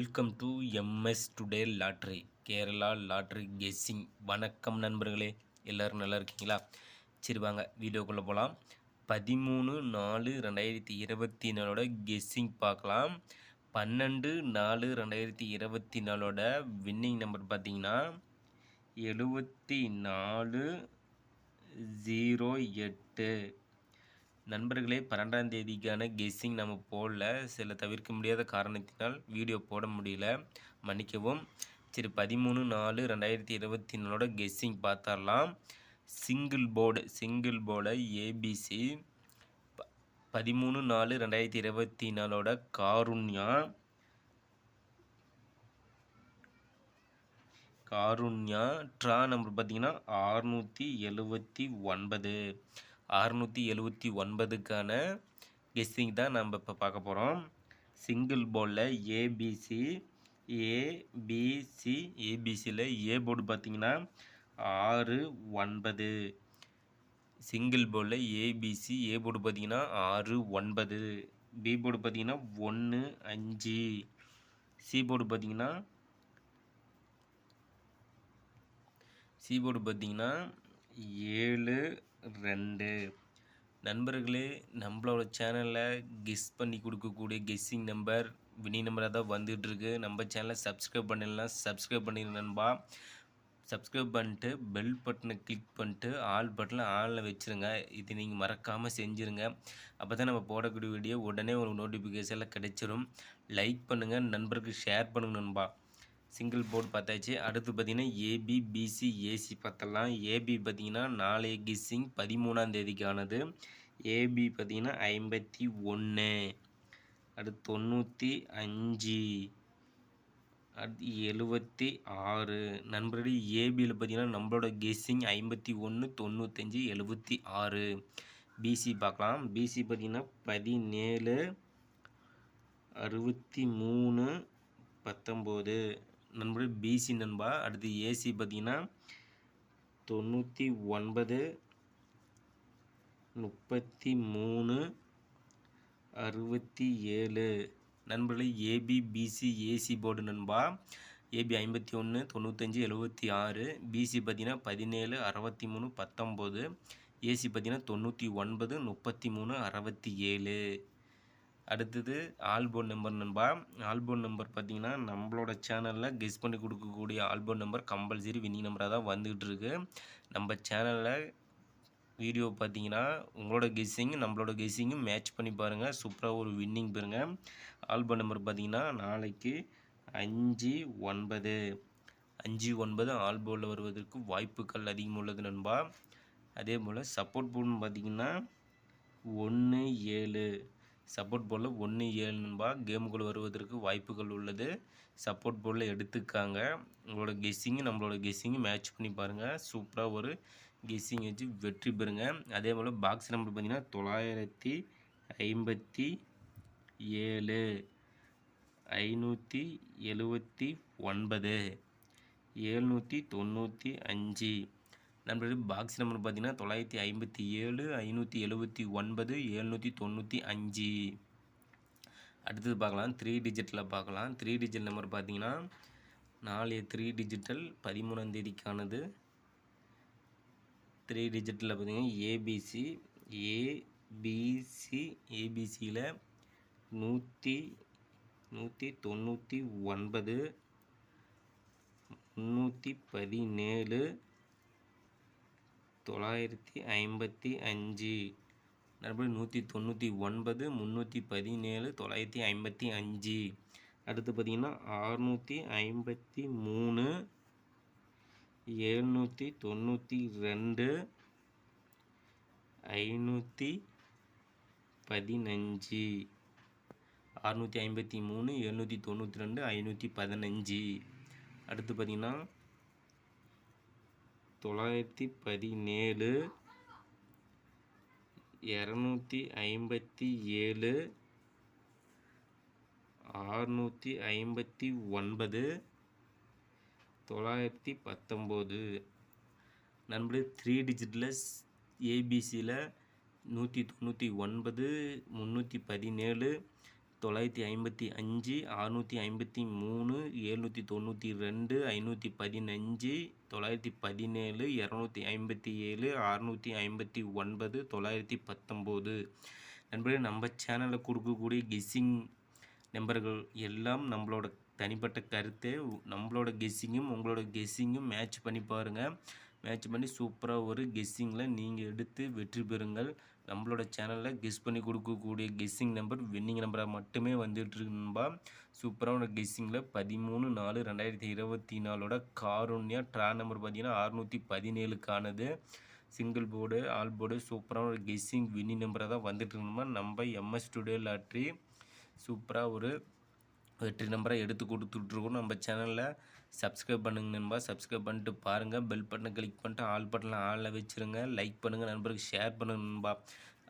Welcome to MS today lottery Kerala lottery guessing. வணக்கம் நண்பர்களே எல்லோரும் நல்லா இருக்கீங்களா? சரி வாங்க வீடியோக்குள்ளே போகலாம் பதிமூணு நாலு ரெண்டாயிரத்தி இருபத்தி நாலோட கெஸ்ஸிங் பார்க்கலாம். பன்னெண்டு நாலு ரெண்டாயிரத்தி இருபத்தி நாலோட வின்னிங் நம்பர் பார்த்தீங்கன்னா எழுபத்தி நாலு ஜீரோ எட்டு. நண்பர்களே பன்னெண்டாம் தேதிக்கான கெஸ்ஸிங் நம்ம போடல. சில தவிர்க்க முடியாத காரணத்தினால் வீடியோ போட முடியல. மன்னிக்கவும். சரி பதிமூணு நாலு ரெண்டாயிரத்தி இருபத்தி நாலோட கெஸ்ஸிங் பார்த்தரலாம் சிங்கிள் போர்டு சிங்கிள் போர்டை ஏபிசி பதிமூணு நாலு ரெண்டாயிரத்தி இருபத்தி நாலோட காருண்யா. காருண்யா ட்ரா நம்பர் பார்த்தீங்கன்னா அறுநூற்றி எழுபத்தி ஒன்பது. அறுநூற்றி எழுபத்தி ஒன்பதுக்கான கெஸ்ஸிங் தான் நம்ம இப்போ பார்க்க போகிறோம் சிங்கிள் போலில் ஏபிசி ஏபிசி ஏபிசியில் ஏ போர்டு பார்த்தீங்கன்னா ஆறு ஒன்பது. சிங்கிள் போர்டில் ஏபிசி ஏ போர்டு பார்த்தீங்கன்னா ஆறு ஒன்பது. பி போர்டு பார்த்தீங்கன்னா ஒன்று அஞ்சு. சி போர்டு பார்த்தீங்கன்னா சி போர்டு பார்த்தீங்கன்னா ஏழு ரெண்டு. நண்பர்களே நம்மளோட சேனலில் கெஸ் பண்ணி கொடுக்கக்கூடிய கெஸ்ஸிங் நம்பர் வினி நம்பராக தான் வந்துகிட்ருக்கு நம்ம சேனலை சப்ஸ்கிரைப் பண்ணிடலாம். சப்ஸ்கிரைப் பண்ணிடுங்க நண்பா. சப்ஸ்கிரைப் பண்ணிட்டு பெல் பட்டனை கிளிக் பண்ணிட்டு ஆல் பட்டனை ஆனில் வச்சுருங்க. இது நீங்கள் மறக்காமல் செஞ்சுருங்க. அப்போ தான் நம்ம போடக்கூடிய வீடியோ உடனே ஒரு நோட்டிஃபிகேஷனில் கிடைச்சிரும். லைக் பண்ணுங்கள் நண்பருக்கு ஷேர் பண்ணுங்க நண்பா. சிங்கிள் போர்டு பார்த்தாச்சு. அடுத்து பார்த்தீங்கன்னா ஏபி பிசி ஏசி பார்த்தலாம். ஏபி பார்த்தீங்கன்னா நாளைய கிஸ்ஸிங் பதிமூணாம் தேதிக்கானது. ஏபி பார்த்தீங்கன்னா ஐம்பத்தி ஒன்று அடுத்து தொண்ணூற்றி அஞ்சு. அடுத்து எழுபத்தி ஆறு. நண்பர்களே ஏபியில் பார்த்தீங்கன்னா நம்மளோட கெஸ்ஸிங் ஐம்பத்தி ஒன்று தொண்ணூத்தஞ்சு எழுபத்தி ஆறு. பிசி பார்க்கலாம். பிசி பார்த்தீங்கன்னா பதினேழு அறுபத்தி மூணு பத்தொம்போது. நண்பர் பிசி நண்பா. அடுத்து ஏசி பார்த்தீங்கன்னா தொண்ணூற்றி ஒன்பது முப்பத்தி மூணு அறுபத்தி ஏழு. நண்பர்களே ஏபி பிசி ஏசி போர்டு நண்பா. ஏபி ஐம்பத்தி ஒன்று தொண்ணூத்தஞ்சு எழுபத்தி ஆறு. பிசி பார்த்திங்கன்னா பதினேழு அறுபத்தி மூணு பத்தொம்போது. ஏசி பார்த்திங்கன்னா தொண்ணூற்றி ஒன்பது முப்பத்தி மூணு அறுபத்தி ஏழு. அடுத்தது ஆல்பம் நம்பர் நண்பா. ஆல்பம் நம்பர் பார்த்தீங்கன்னா நம்மளோட சேனலில் கெஸ் பண்ணி கொடுக்கக்கூடிய ஆல்பம் நம்பர் கம்பல்சரி வின்னிங் நம்பராக தான் வந்துகிட்டு இருக்கு நம்ம சேனலில் வீடியோ பார்த்தீங்கன்னா உங்களோட கெஸ்ஸிங் நம்மளோட கெஸ்ஸிங்கும் மேட்ச் பண்ணி பாருங்கள் சூப்பராக ஒரு வின்னிங் பெறுங்க. ஆல்போன் நம்பர் பார்த்தீங்கன்னா நாளைக்கு அஞ்சு ஒன்பது. அஞ்சு ஒன்பது ஆல்போவில் வருவதற்கு வாய்ப்புகள் அதிகம் உள்ளது நண்பா. அதே போல் சப்போர்ட் போர்டுன்னு பார்த்தீங்கன்னா ஒன்று ஏழு. சப்போர்ட் போர்டில் ஒன்று ஏழு நண்பா. வருவதற்கு வாய்ப்புகள் உள்ளது. சப்போர்ட் போர்டில் எடுத்துக்காங்க. உங்களோட கெஸ்ஸிங்கு நம்மளோட கெஸ்ஸிங்கு மேட்ச் பண்ணி பாருங்கள் சூப்பராக ஒரு கெஸ்ஸிங் வச்சு வெற்றி பெறுங்க. அதே போல் பாக்ஸ் நம்பர் பார்த்திங்கன்னா தொள்ளாயிரத்தி ஐம்பத்தி ஏழு ஐநூற்றி எழுபத்தி ஒன்பது ஏழ்நூற்றி தொண்ணூற்றி அஞ்சு. நண்பர்கள் பாக்ஸ் நம்பர் பார்த்தீங்கன்னா தொள்ளாயிரத்தி ஐம்பத்தி ஏழு ஐநூற்றி எழுபத்தி ஒன்பது எழுநூற்றி தொண்ணூற்றி அஞ்சு. அடுத்தது பார்க்கலாம். த்ரீ டிஜிட்டில் பார்க்கலாம். த்ரீ டிஜிட் நம்பர் பார்த்தீங்கன்னா நாலு த்ரீ டிஜிட்டல் பதிமூணாம் தேதிக்கானது. த்ரீ டிஜிட்டில் பார்த்தீங்கன்னா ஏபிசி ஏபிசி ஏபிசியில் நூற்றி நூற்றி தொண்ணூற்றி ஒன்பது முந்நூற்றி பதினேழு தொள்ளாயிரத்தி ஐம்பத்தி அஞ்சு. நண்பர்கள் நூற்றி தொண்ணூற்றி ஒன்பது முந்நூற்றி பதினேழு தொள்ளாயிரத்தி ஐம்பத்தி அஞ்சு. அடுத்து பார்த்திங்கன்னா அறுநூற்றி ஐம்பத்தி மூணு எழுநூற்றி தொண்ணூற்றி ரெண்டு ஐநூற்றி பதினஞ்சு. அறுநூற்றி ஐம்பத்தி மூணு எழுநூற்றி தொண்ணூற்றி ரெண்டு ஐநூற்றி பதினஞ்சு. அடுத்து பார்த்திங்கன்னா தொள்ளாயிரத்தி பதினேழு இரநூத்தி ஐம்பத்தி ஏழு ஆறுநூற்றி ஐம்பத்தி ஒன்பது தொள்ளாயிரத்தி பத்தொம்போது. நண்பர்களே த்ரீ டிஜிட்டில் ஏபிசியில் நூற்றி தொண்ணூற்றி ஒன்பது முந்நூற்றி பதினேழு தொள்ளாயிரத்தி ஐம்பத்தி அஞ்சு அறுநூற்றி ஐம்பத்தி மூணு எழுநூற்றி தொண்ணூற்றி ரெண்டு ஐநூற்றி பதினஞ்சு தொள்ளாயிரத்தி பதினேழு இரநூத்தி ஐம்பத்தி ஏழு அறுநூற்றி ஐம்பத்தி ஒன்பது தொள்ளாயிரத்தி பத்தொம்போது. நண்பர்களே நம்ம சேனலில் கொடுக்கக்கூடிய கெஸ்ஸிங் நம்பர்கள் எல்லாம் நம்மளோட தனிப்பட்ட கருத்து நம்மளோட கெஸ்ஸிங்கும் உங்களோட கெஸ்ஸிங்கும் மேட்ச் பண்ணி பாருங்கள் மேட்ச் பண்ணி சூப்பராக ஒரு கெஸ்ஸிங்கில் நீங்கள் எடுத்து வெற்றி பெறுங்கள். நம்மளோட சேனலில் கெஸ் பண்ணி கொடுக்கக்கூடிய கெஸ்ஸிங் நம்பர் வின்னிங் நம்பராக மட்டுமே வந்துட்டுருக்குன்பா சூப்பரான கெஸ்ஸிங்கில் பதிமூணு நாலு ரெண்டாயிரத்தி இருபத்தி நாலோட காருண்யா ட்ரா நம்பர் பார்த்தீங்கன்னா அறுநூற்றி பதினேழுக்கானது சிங்கிள் போர்டு ஆல் போர்டு சூப்பரான ஒரு கெஸ்ஸிங் வின்னிங் நம்பராக தான் வந்துட்டு இருக்கணுமா நம்ம எம்எஸ் ஸ்டுடியோ லாட்ரி சூப்பராக ஒரு வெற்றி நம்பரை எடுத்து கொடுத்துட்ருக்கோம் நம்ம சேனலில் சப்ஸ்கிரைப் பண்ணுங்க நண்பா. சப்ஸ்கிரைப் பண்ணிட்டு பாருங்கள் பெல் பட்டனை கிளிக் பண்ணிட்டு ஆல் பட்டனில் ஆளில் வச்சுருங்க. லைக் பண்ணுங்கள் நண்பருக்கு. ஷேர் பண்ணுங்க நண்பா.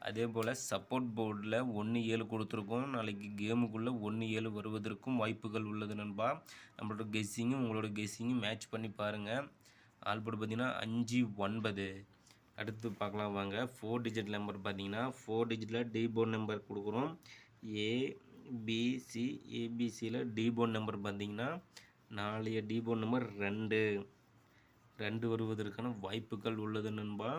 அதே போல் சப்போர்ட் போர்டில் ஒன்று ஏழு கொடுத்துருக்கோம். நாளைக்கு கேமுக்குள்ளே ஒன்று ஏழு வருவதற்கும் வாய்ப்புகள் உள்ளது நண்பா. நம்மளோட கெஸ்ஸிங்கும் உங்களோட கெஸ்ஸிங்கும் மேட்ச் பண்ணி பாருங்கள் ஆல்போர்டு பார்த்திங்கன்னா அஞ்சு ஒன்பது. அடுத்து பார்க்கலாம் வாங்க. ஃபோர் டிஜிட் நம்பர் பார்த்தீங்கன்னா ஃபோர் டிஜிட்டில் டி நம்பர் கொடுக்குறோம். ஏபிசி ஏபிசியில் டி நம்பர் பார்த்தீங்கன்னா நாளைய டி நம்பர் ரெண்டு. ரெண்டு வருவதற்கான வாய்ப்புகள் உள்ளது நண்பா.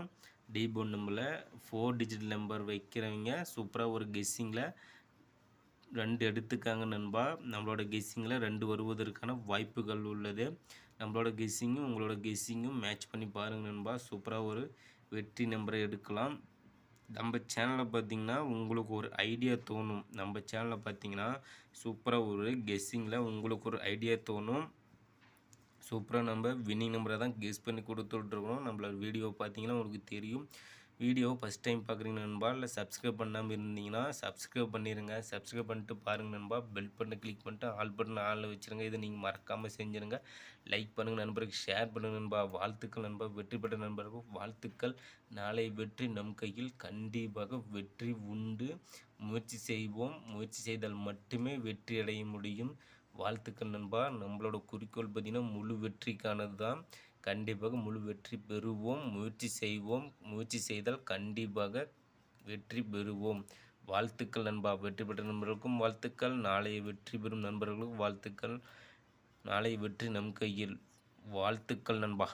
டிபோ நம்பரில் ஃபோர் டிஜிட் நம்பர் வைக்கிறவங்க சூப்பராக ஒரு கெஸ்ஸிங்கில் ரெண்டு எடுத்துக்காங்க நண்பா. நம்மளோட கெஸ்ஸிங்கில் ரெண்டு வருவதற்கான வாய்ப்புகள் உள்ளது. நம்மளோட கெஸ்ஸிங்கும் உங்களோட கெஸ்ஸிங்கும் மேட்ச் பண்ணி பாருங்கள் நண்பா. சூப்பராக ஒரு வெற்றி நம்பரை எடுக்கலாம். நம்ம சேனலில் பார்த்தீங்கன்னா உங்களுக்கு ஒரு ஐடியா தோணும். நம்ம சேனலில் பார்த்தீங்கன்னா சூப்பராக ஒரு கெஸ்ஸிங்கில் உங்களுக்கு ஒரு ஐடியா தோணும். சூப்பராக நம்ம வின்னிங் நம்பரை தான் கெஸ் பண்ணி கொடுத்துட்ருக்குறோம் நம்மளோட வீடியோ பார்த்தீங்கன்னா உங்களுக்கு தெரியும். வீடியோ ஃபஸ்ட் டைம் பார்க்குறீங்க நண்பா இல்லை சப்ஸ்கிரைப் பண்ணாமல் இருந்தீங்கன்னா சப்ஸ்கிரைப் பண்ணிடுங்க சப்ஸ்கிரைப் பண்ணிட்டு பாருங்கள் நண்பா. பெல் பட்டனை கிளிக் பண்ணிட்டு ஆல் பட்டன் ஆளில் வச்சுருங்க. இதை நீங்கள் மறக்காமல் செஞ்சுருங்க. லைக் பண்ணுங்கள் நண்பருக்கு ஷேர் பண்ணுங்கள் நண்பா. வாழ்த்துக்கள் நண்பா. வெற்றி பெற்ற நண்பர்கள் வாழ்த்துக்கள். நாளை வெற்றி நம் கையில். கண்டிப்பாக வெற்றி உண்டு. முயற்சி செய்வோம். முயற்சி செய்தால் மட்டுமே வெற்றி அடைய முடியும். வாழ்த்துக்கள் நண்பா. நம்மளோட குறிக்கோள் பார்த்திங்கன்னா முழு வெற்றிக்கானது தான் கண்டிப்பாக முழு வெற்றி பெறுவோம். முயற்சி செய்வோம். முயற்சி செய்தால் கண்டிப்பாக வெற்றி பெறுவோம். வாழ்த்துக்கள் நண்பா. வெற்றி பெற்ற நண்பர்களுக்கும் வாழ்த்துக்கள். நாளைய வெற்றி பெறும் நண்பர்களுக்கும் வாழ்த்துக்கள். நாளை வெற்றி நம் கையில். வாழ்த்துக்கள் நண்பா.